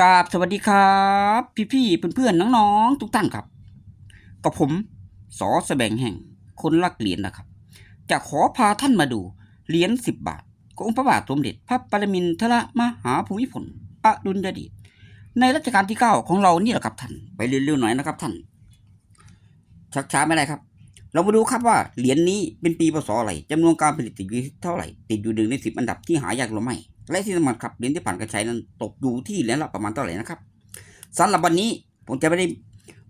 กราบสวัสดีครับ พี่ๆเพื่อนๆน้องๆ ทุกท่านครับ กับผมสอแสบงแห่งคนรักเหรียญนะครับ จะขอพาท่านมาดูเหรียญสิบบาทขององค์พระบาทสมเด็จพระปรมินทรมหาภูมิพลอดุลยเดชในรัชกาลที่เก้าของเรานี่แหละครับท่านไปเร็วๆหน่อยนะครับท่านชักช้าไม่ได้ครับ เรามาดูครับว่าเหรียญนี้เป็นปีพศอะไรจำนวนการผลิตติดอยู่เท่าไหร่ ติดอยู่หนึ่งในสิบอันดับที่หายากหรือไม่ และที่สำคัญครับเหรียญที่ผ่านการใช้นั้นตกอยู่ที่เหรียญละประมาณเท่าไหร่นะครับสำหรับวันนี้ผมจะไม่ได้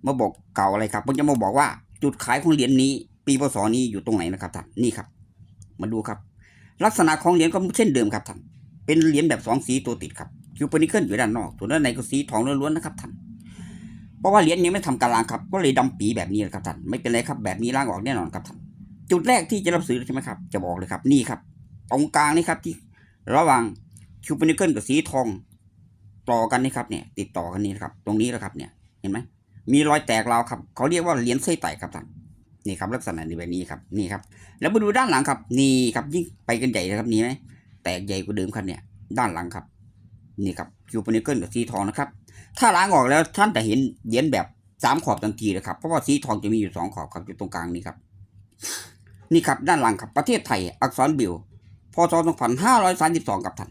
มาบอกเก่าอะไรครับ ผมจะมาบอกว่าจุดขายของเหรียญนี้ ปีพศนี้อยู่ตรงไหนนะครับท่านนี่ครับ มาดูครับ ลักษณะของเหรียญก็เช่นเดิมครับท่านเป็นเหรียญแบบสองสีตัวติดครับคิวปนิเคิลอยู่ด้านนอกส่วนด้านในก็สีทองล้วนๆนะครับท่านเพราะว่าเหรียญนี้ไม่ทำการล้างครับ ก็เลยดำปีแบบนี้นะครับท่านไม่เป็นไรครับ แบบนี้ล้างออกแน่นอนครับท่านจุดแรกที่จะรับซื้อใช่ไหมครับ จะบอกเลยครับ นี่ครับ ตรงกลางนี่ครับที่ระหว่าง คิวปนิเคิลกับสีทองต่อกันนี่ครับเนี่ย ติดต่อกันนี่นะครับ ตรงนี้นะครับเนี่ยเห็นไหมมีรอยแตกราวครับ เขาเรียกว่าเหรียญไส้ไต่ครับท่านนี่ครับลักษณะในแบบนี้ครับนี่ครับ แล้วมาดูด้านหลังครับนี่ครับยิ่งไปกันใหญ่นะครับนี่ไหมแตกใหญ่กว่าเดิมครับเนี่ย ด้านหลังครับ นี่ครับคิวปนิเคิลกับสีทองนะครับ ถ้าล้างออกแล้วท่านจะเห็นเหรียญแบบสามขอบทันทีเลยครับเพราะว่าสีทองจะมีอยู่สองขอบครับอยู่ตรงกลางนี่ครับ นี่ครับด้านหลังครับประเทศไทยอักษรบิลพศ2532กับท่าน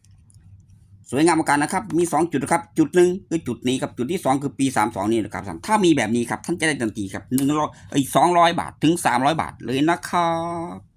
สวยงามเหมือนกันนะครับ มีสองจุดนะครับ จุดหนึ่งคือจุดนี้ครับ จุดที่สองคือปีสามสองนี่นะครับ ถ้ามีแบบนี้ครับ ท่านจะได้ทันทีครับหนึ่งร้อยไอ้สองร้อยบาทถึงสามร้อยบาทเลยนะครับ